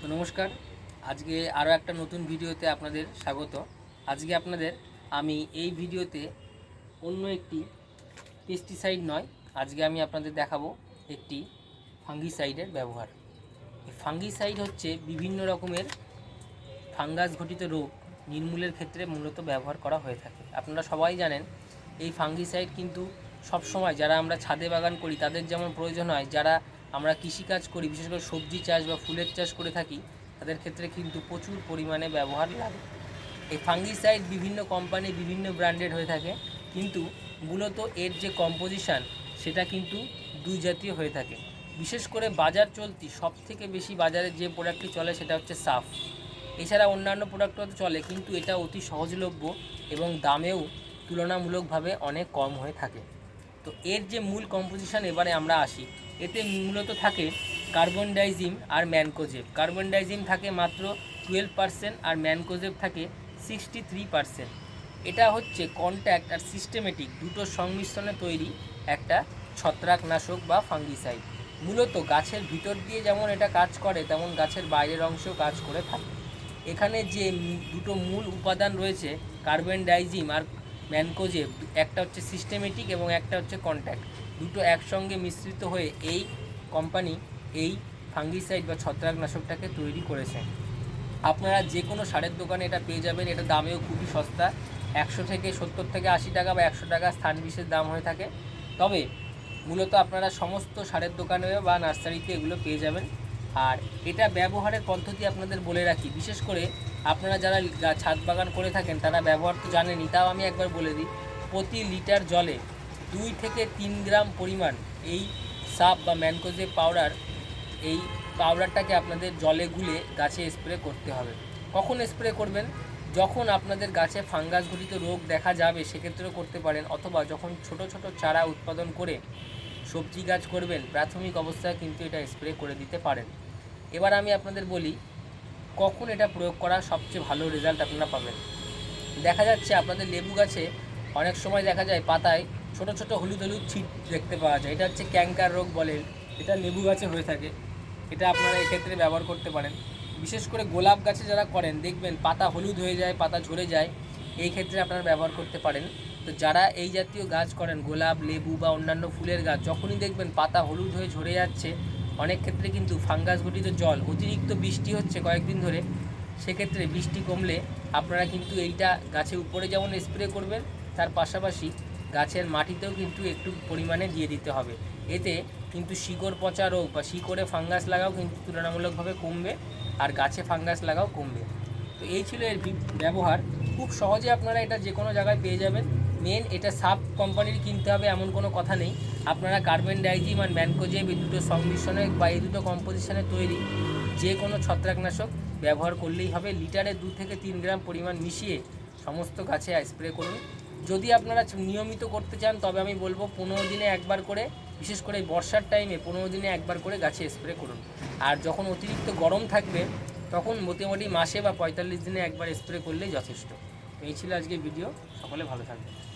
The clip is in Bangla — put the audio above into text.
তো নমস্কার। আজকে আরও একটা নতুন ভিডিওতে আপনাদের স্বাগত। আজকে আপনাদের আমি এই ভিডিওতে অন্য একটি পেস্টিসাইড নয়, আজকে আমি আপনাদের দেখাবো একটি ফাঙ্গিসাইডের ব্যবহার। ফাঙ্গিসাইড হচ্ছে বিভিন্ন রকমের ফাঙ্গাস ঘটিত রোগ নির্মূলের ক্ষেত্রে মূলত ব্যবহার করা হয়ে থাকে। আপনারা সবাই জানেন, এই ফাঙ্গিসাইড কিন্তু সব সময় যারা আমরা ছাদে বাগান করি, তাদের যেমন প্রয়োজন হয়, যারা আমরা কৃষিকাজ করি, বিশেষ করে সবজি চাষ বা ফুলের চাষ করে থাকি, তাদের ক্ষেত্রে কিন্তু প্রচুর পরিমাণে ব্যবহার লাগে। এই ফাঙ্গিসাইড বিভিন্ন কোম্পানি বিভিন্ন ব্র্যান্ডেড হয়ে থাকে, কিন্তু মূলত এর যে কম্পোজিশান সেটা কিন্তু দুই জাতীয় হয়ে থাকে। বিশেষ করে বাজার চলতি সব থেকে বেশি বাজারে যে প্রোডাক্টটি চলে, সেটা হচ্ছে সাফ। এছাড়া অন্যান্য প্রোডাক্টও চলে, কিন্তু এটা অতি সহজলভ্য এবং দামেও তুলনামূলকভাবে অনেক কম হয়ে থাকে। তো এর যে মূল কম্পোজিশন এবারে আমরা আসি, এতে মূলত থাকে কার্বন ডাইজিম আর ম্যানকোজেব কার্বন ডাইজিম থাকে মাত্র টুয়েলভ পার্সেন্ট আর ম্যানকোজেব থাকে সিক্সটি থ্রি পার্সেন্ট এটা হচ্ছে কন্ট্যাক্ট আর সিস্টেমেটিক দুটো সংমিশ্রণে তৈরি একটা ছত্রাকনাশক বা ফাঙ্গিসাইড মূলত গাছের ভিতর দিয়ে যেমন এটা কাজ করে, তেমন গাছের বাইরের অংশেও কাজ করে থাকে। এখানে যে দুটো মূল উপাদান রয়েছে কার্বন ডাইজিম আর ম্যানকোজেব একটা হচ্ছে সিস্টেমেটিক এবং একটা হচ্ছে কন্ট্যাক্ট। দুটো একসঙ্গে মিশ্রিত হয়ে এই কোম্পানি এই ফাঙ্গিসাইড বা ছত্রাকনাশকটাকে তৈরি করেছে। আপনারা যে কোনো সারের দোকানে এটা পেয়ে যাবেন, এটা দামেও খুবই সস্তা। একশো থেকে সত্তর থেকে আশি টাকা বা একশো টাকা স্থান বিশেষ দাম হয়ে থাকে। তবে মূলত আপনারা সমস্ত সারের দোকানে বা নার্সারিতে এগুলো পেয়ে যাবেন। আর এটা ব্যবহারের পদ্ধতি আপনাদের বলে রাখি। বিশেষ করে আপনারা যারা ছাদ বাগান করে থাকেন, তারা ব্যবহার তো জানেনি তাও আমি একবার বলে দিই, প্রতি লিটার জলে দুই থেকে তিন গ্রাম পরিমাণ এই সাপ বা ম্যানকোজে পাউডার, এই পাউডারটাকে আপনাদের জলে গুলে গাছে স্প্রে করতে হবে। কখন স্প্রে করবেন? যখন আপনাদের গাছে ফাঙ্গাস ঘটিত রোগ দেখা যাবে, সেক্ষেত্রেও করতে পারেন, অথবা যখন ছোট ছোট চারা উৎপাদন করে সবজি গাছ করবেন, প্রাথমিক অবস্থায় কিন্তু এটা স্প্রে করে দিতে পারেন। এবার আমি আপনাদের বলি কখন এটা প্রয়োগ করা সবচেয়ে ভালো রেজাল্ট আপনারা পাবেন? দেখা যাচ্ছে আপনাদের লেবু গাছে অনেক সময় দেখা যায় পাতায় ছোট ছোট হলুদ হলুদ ছিট দেখতে পাওয়া যায়। এটা হচ্ছে ক্যাঙ্কার রোগ বলে। এটা লেবু গাছে হয়ে থাকে। এটা আপনারা এক্ষেত্রে ব্যবহার করতে পারেন। বিশেষ করে গোলাপ গাছে যারা করেন, দেখবেন পাতা হলুদ হয়ে যায়, পাতা ঝরে যায়। এই ক্ষেত্রে আপনারা ব্যবহার করতে পারেন। তো যারা এই জাতীয় গাছ করেন, গোলাপ, লেবু বা অন্যান্য ফুলের গাছ, যখনই দেখবেন পাতা হলুদ হয়ে ঝরে যাচ্ছে অনেক ক্ষেত্রে কিন্তু ফাঙ্গাস ঘটিত জল, অতিরিক্ত বৃষ্টি হচ্ছে কয়েকদিন ধরে, সেক্ষেত্রে বৃষ্টি কমলে আপনারা কিন্তু এইটা গাছের উপরে যেমন স্প্রে করবেন, তার পাশাপাশি গাছের মাটিতেও কিন্তু একটু পরিমাণে দিয়ে দিতে হবে। এতে কিন্তু শিকড় পচা রোগ বা শিকড়ে ফাঙ্গাস লাগাও কিন্তু তুলনামূলকভাবে কমবে আর গাছে ফাঙ্গাস লাগাও কমবে। তো এই ছিল এর ব্যবহার। খুব সহজে আপনারা এটা যে কোনো জায়গায় পেয়ে যাবেন। মেন এটা সাব কোম্পানির কিনতে হবে এমন কোনো কথা নেই। আপনারা কার্বন ডাইজিম আর ম্যানকোজেব এই দুটো সংমিশ্রণে বা এই দুটো কম্পোজিশনে তৈরি। যে কোনো ছত্রাকনাশক ব্যবহার করলেই হবে। লিটারে দু থেকে তিন গ্রাম পরিমাণ মিশিয়ে সমস্ত গাছে স্প্রে করুন। যদি আপনারা নিয়মিত করতে চান, তবে আমি বলব পনেরো দিনে একবার করে, বিশেষ করে বর্ষার টাইমে পনেরো দিনে একবার করে গাছে স্প্রে করুন। আর যখন অতিরিক্ত গরম থাকবে, তখন মোটামুটি মাসে বা পঁয়তাল্লিশ দিনে একবার স্প্রে করলেই যথেষ্ট। এই ছিল আজকে ভিডিও সকলে ভালো থাকবে